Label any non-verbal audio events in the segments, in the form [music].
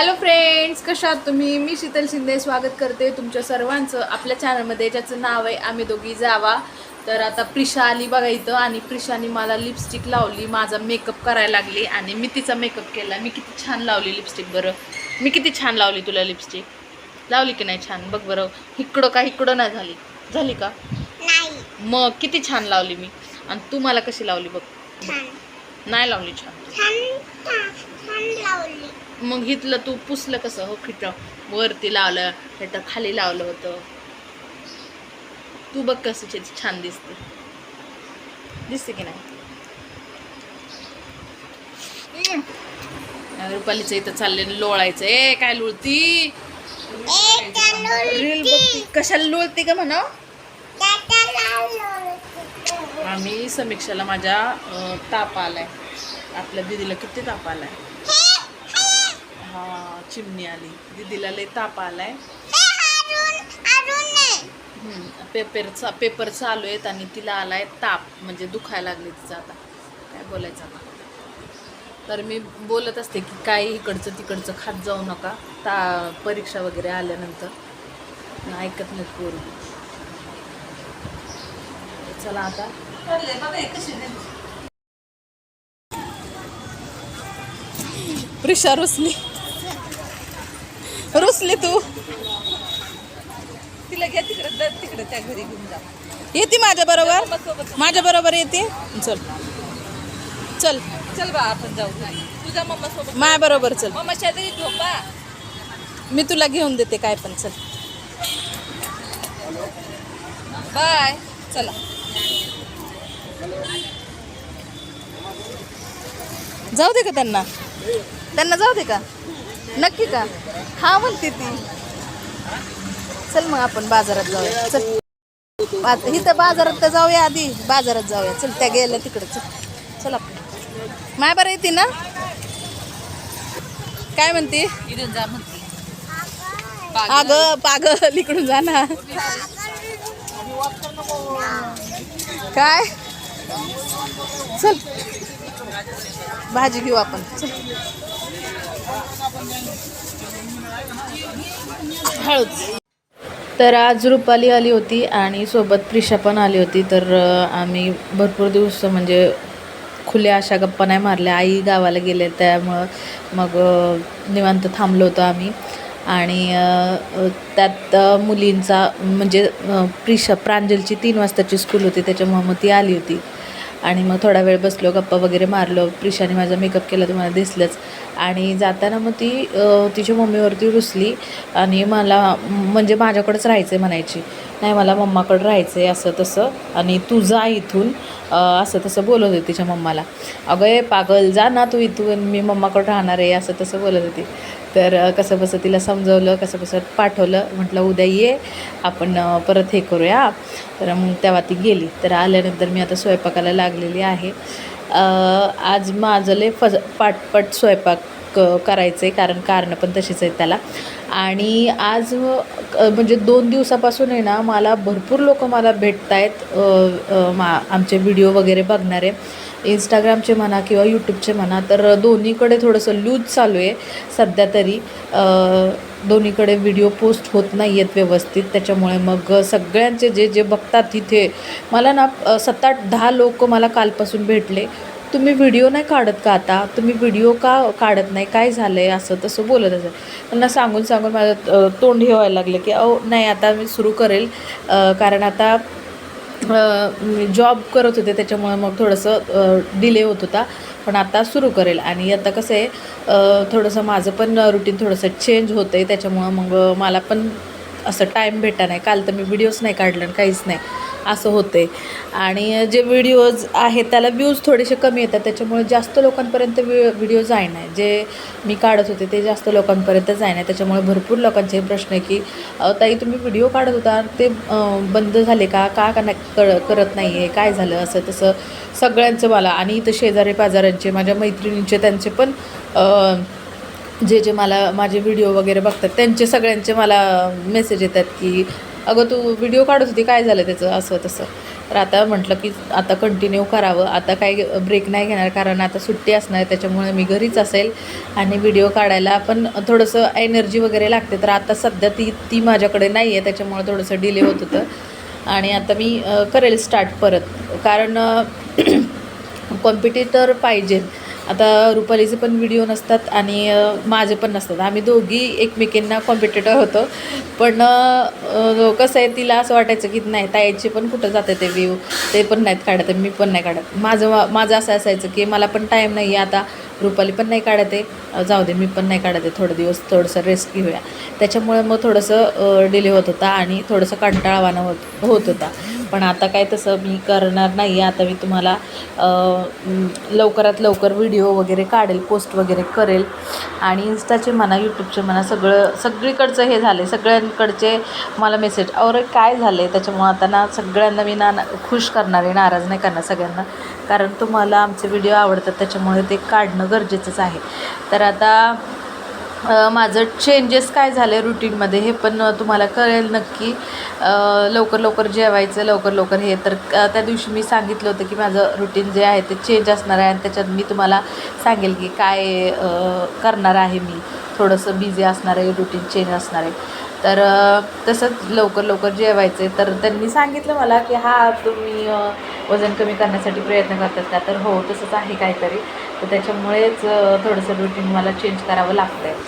Hello friends कशा तुम्ही? मी शीतल शिंदे स्वागत करते तुमच्या सर्वांचं आपल्या चॅनलमध्ये ज्याचं नाव आहे आम्ही दोघी जावा. तर आता प्रिशा आली बघा इथं आणि प्रिशाने मला लिपस्टिक लावली. माझा मेकअप करायला लागली आणि मी तिचा मेकअप केला. मी किती छान लावली लिपस्टिक बरं. मी किती छान लावली तुला लिपस्टिक लावली की नाही छान? बघ बरं. इकडं का इकडं नाही झाली? झाली का? मग किती छान लावली मी. आणि तू मला कशी लावली बघ? नाही लावली छान लावली. मग इथलं तू पुसलं कसं? हो खिट वरती लावलं तर खाली लावलं होतं. तू बघ कसं छान दिसते. दिसते की नाही? रुपालीचं इथं चालले लोळायचं. ए काय लोळती? रील बघती कशाला लोळते का म्हणा? आम्ही समीक्षाला माझ्या ताप आलाय. आपल्या दिदीला किती ताप आलाय? चिमणी आली. दिदीला लय ताप आलाय. हम्म, पेपरचा पेपर चालू आहेत आणि तिला आलाय ताप म्हणजे दुखायला लागले तिचं आता. काय बोलायचं आता? तर मी बोलत असते की काय इकडचं तिकडचं खात जाऊ नका. ता परीक्षा वगैरे आल्यानंतर. ऐकत नाही पोरगी चला आता. प्रिशा रुसली रुसली तू. तिला घ्या तिकडे तिकडे त्या घरी घेऊन जा. येते माझ्या बरोबर? माझ्या बरोबर येते? चल. चल. चल बा आपण जाऊ तुझ्या मम्मा सोबत माझ्या बरोबर चल. मम्मा शेजारी झोपा मी तुला घेऊन देते काय पण चल. बाय. चला. जाऊ दे का त्यांना? त्यांना जाऊ दे का? नक्की का? हा म्हणते ती. चल मग आपण बाजारात जाऊया. चल. इथं बाजारात तर जाऊया आधी. बाजारात जाऊया. चल त्या गेल्या तिकडे. चल. चल आपण. माय बरं येते ना? काय म्हणते. अगं पागल. इकडून जा ना. काय? चल. भाजी घेऊ आपण. चल. हळूच तर आज रुपाली आली होती आणि सोबत प्रिशा पण आली होती. तर आम्ही भरपूर दिवस म्हणजे खुल्या अशा गप्पा नाही मारल्या. आई गावाला गेले त्यामुळं मग निवांत थांबलो होतो आम्ही. आणि त्यात मुलींचा म्हणजे प्रिशा प्रांजलची तीन वाजताची स्कूल होती. त्याच्यामुळं मग ती आली होती. आणि मग थोडा वेळ बसलो गप्पा वगैरे मारलो. प्रिशाने माझा मेकअप केला तुम्हाला दिसलंच. आणि जाताना मग ती तिच्या मम्मीवरती रुसली आणि मला म्हणजे माझ्याकडेच राहायचं आहे म्हणायची. नाही मला मम्माकडं राहायचं आहे असं तसं. आणि तू जा इथून असं तसं बोलत होती तिच्या मम्माला. अगं ए पागल जा ना तू इथून मी मम्माकडं राहणार आहे असं तसं बोलत होती. तर कसं बसं तिला समजवलं कसं बसं पाठवलं म्हटलं उद्या ये आपण परत हे करूया. तर मग तेव्हा ती गेली. तर आल्यानंतर मी आता स्वयंपाकाला लागलेली आहे. आज माझं लय फज पाटपट स्वयंपाक क करायचं आहे कारण कारणं पण तशीच आहेत त्याला. आणि आज म्हणजे दोन दिवसापासून आहे ना मला भरपूर लोक मला भेटत आहेत मा आमचे व्हिडिओ वगैरे बघणारे. इंस्टाग्रामचे म्हणा किंवा यूट्यूबचे म्हणा तर दोन्हीकडे थोडंसं लूज चालू आहे सध्या तरी. दोन्हीकडे व्हिडिओ पोस्ट होत नाही आहेत व्यवस्थित त्याच्यामुळे मग सगळ्यांचे जे जे बघतात तिथे मला ना अ, सात आठ दहा लोक मला कालपासून भेटले. तुम्ही व्हिडिओ नाही काढत का आता? तुम्ही व्हिडिओ का काढत नाही? काय झालं आहे असं तसं बोलत असेल त्यांना सांगून सांगून माझं तोंड हे व्हायला लागलं की अहो नाही आता मी सुरू करेल. कारण आता मी जॉब करत होते त्याच्यामुळे मग थोडंसं डिले होत होता. पण आता सुरू करेल. आणि आता कसं आहे थोडंसं माझं पण रुटीन थोडंसं चेंज होतं आहे त्याच्यामुळं मग मला पण असं टाईम भेटा नाही. काल तर मी व्हिडिओज नाही काढलं आणि काहीच नाही. असं होतं आहे आणि जे व्हिडिओज आहेत त्याला व्ह्यूज थोडेसे कमी येतात. त्याच्यामुळे जास्त लोकांपर्यंत व्हि व्हिडिओ जाय नाही जे मी काढत होते ते जास्त लोकांपर्यंत जाय नाही त्याच्यामुळे भरपूर लोकांचे प्रश्न आहे की ताई तुम्ही व्हिडिओ काढत होता. ते बंद झाले का? का नाही कळ करत नाही आहे काय झालं? असं तसं सगळ्यांचं मला आणि इथं शेजारी पाजाऱ्यांचे माझ्या मैत्रिणींचे त्यांचे पण जे जे मला माझे व्हिडिओ वगैरे बघतात त्यांचे सगळ्यांचे मला मेसेज येतात की अगं तू व्हिडिओ काढत होती. काय झालं त्याचं? असं तसं. तर आता म्हटलं की आता कंटिन्यू करावं. आता काही ब्रेक नाही घेणार कारण आता सुट्टी असणार त्याच्यामुळे मी घरीच असेल आणि व्हिडिओ काढायला पण थोडंसं एनर्जी वगैरे लागते. तर आता सध्या ती ती माझ्याकडे नाही आहे त्याच्यामुळे थोडंसं डिले होत होतं. आणि आता मी करेल स्टार्ट परत. कारण कॉम्पिटिटर [clears throat] पाहिजे आता रुपालीचे पण व्हिडिओ नसतात आणि माझे पण नसतात. आम्ही दोघी एकमेकींना कॉम्पिटिटर होतो. पण कसं आहे तिला असं वाटायचं की नाही ताईचे पण कुठं जाते ते व्ह्यू ते पण नाहीत काढत मी पण नाही काढत. माझं माझं असं असायचं की मला पण टाईम नाही आहे आता रुपाली पण नाही काढत आहे. जाऊ दे मी पण नाही काढत आहे. थोडे दिवस थोडंसं रेस्ट घेऊया. त्याच्यामुळे मग थोडंसं डिले होत होता आणि थोडंसं कंटाळवाणं होत होत होता. पण आता काय तसं मी करणार नाही आता मी तुम्हाला लवकरात लवकर व्हिडिओ वगैरे काढेल पोस्ट वगैरे करेल. आणि इन्स्टाचे म्हणा यूट्यूबचे म्हणा सगळं सगळीकडचं हे झाले सगळ्यांकडचे मला मेसेज अरे काय झाले त्याच्यामुळं आता ना सगळ्यांना मी ना खुश करणार आहे नाराज नाही करणार सगळ्यांना. कारण तुम्हाला आमचे व्हिडिओ आवडतात त्याच्यामुळे ते काढणं गरजेचंच आहे. तर आता माझं चेंजेस काय झाले रुटीनमध्ये हे पण तुम्हाला कळेल नक्की. लवकर लवकर जेवायचं लवकर लवकर हे. तर त्या दिवशी मी सांगितलं होतं की माझं रुटीन जे आहे ते चेंज असणार आहे आणि त्याच्यात मी तुम्हाला सांगेल की काय करणार आहे मी. थोडंसं बिझी असणार आहे रुटीन चेंज असणार आहे. तर तसंच लवकर लवकर जेवायचे तर त्यांनी सांगितलं मला की हा तुम्ही वजन कमी करण्यासाठी प्रयत्न करतात का? तर हो तसंच आहे काहीतरी. तर त्याच्यामुळेच थोडंसं रुटीन मला चेंज करावं लागतं आहे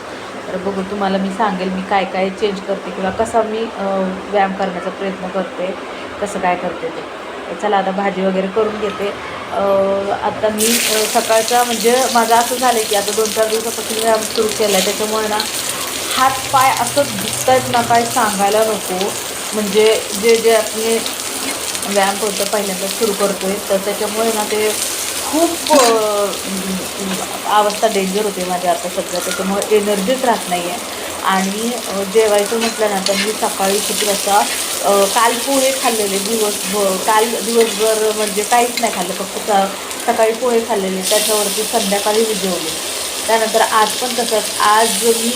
तर बघू तुम्हाला मी सांगेल मी काय काय चेंज करते किंवा कसा मी व्यायाम करण्याचा प्रयत्न करते कसं काय करते ते. चला आता भाजी वगैरे करून घेते. आता मी सकाळचा म्हणजे माझं असं झालं की आता दोन चार दिवसापासून व्यायाम सुरू केला आहे त्याच्यामुळे ना हात पाय असं दिसत ना काय सांगायला नको. म्हणजे जे जे आपले व्यायाम करतो पहिल्यांदा सुरू करतो आहे तर त्याच्यामुळे ना ते खूप अवस्था डेंजर होते माझ्या आता सध्या त्याच्यामुळे एनर्जीच राहत नाही आहे आणि जेवायचं म्हटल्यानंतर मी सकाळी किती वाजता काल पोहे खाल्लेले दिवसभर काल दिवसभर म्हणजे काहीच नाही खाल्लं फक्त स सकाळी पोहे खाल्लेले त्याच्यावरती संध्याकाळी मी जेवले त्यानंतर आज पण तसंच आज मी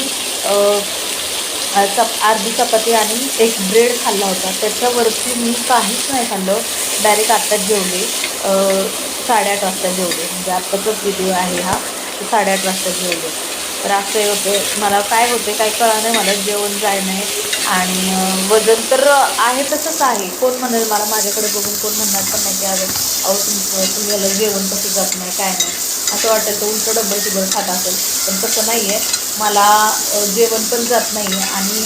चप अर्धी चपाती आणि एक ब्रेड खाल्ला होता. त्याच्यावरती मी काहीच नाही खाल्लं डायरेक्ट आत्ताच जेवले. साडेआठ वाजता जेवले. म्हणजे आत्ताचाच व्हिडिओ आहे हा. साडेआठ वाजता जेवले. तर असं हे होते. मला काय होते काय कळलं नाही मला जेवण जाय नाही आणि वजन तर आहे तसंच आहे. कोण म्हणेल मला माझ्याकडे बघून कोण म्हणणार पण नाही की अरे अहो तुमचं तुम्हाला जेवण कसं जात नाही काय नाही. असं वाटेल तर उलटं डब्बल टिबल खात असेल. पण तसं नाही आहे मला जेवण पण जात नाही आहे आणि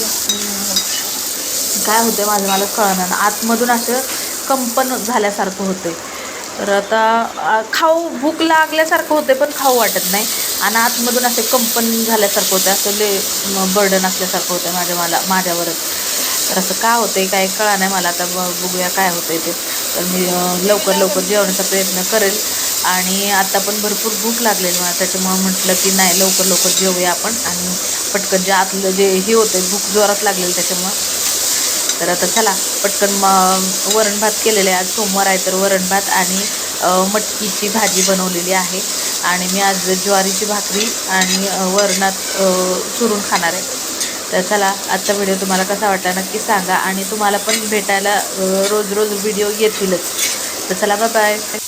काय होतं माझं? मला कळणार ना आतमधून असं कंपन झाल्यासारखं होते तर आता खाऊ भूक लागल्यासारखं होते पण खाऊ वाटत नाही. आणि आतमधून असे कंपन झाल्यासारखं होतं असं ले बर्डन असल्यासारखं होतं माझ्या मला माझ्यावरच. तर असं का होतं काय कळा नाही मला आता ब बघूया काय होतं ते. तर मी लवकर लवकर जेवण्याचा प्रयत्न करेल. आणि आता पण भरपूर भूक लागलेली मला त्याच्यामुळं म्हटलं की नाही लवकर लवकर जेवूया आपण. आणि पटकन जे आतलं जे हे होतं भूक जोरात लागलेलं त्याच्यामुळं. तर आता चला पटकन म वरण भात केलेले आहे. आज सोमवार आहे तर वरण भात आणि मटकीची भाजी बनवलेली आहे. आणि मी आज ज्वारीची भाकरी आणि वरणात चुरून खाणार आहे. तर चला आजचा व्हिडिओ तुम्हाला कसा वाटला नक्की सांगा आणि तुम्हाला पण भेटायला रोज रोज व्हिडिओ येतीलच. तर चला बाय बाय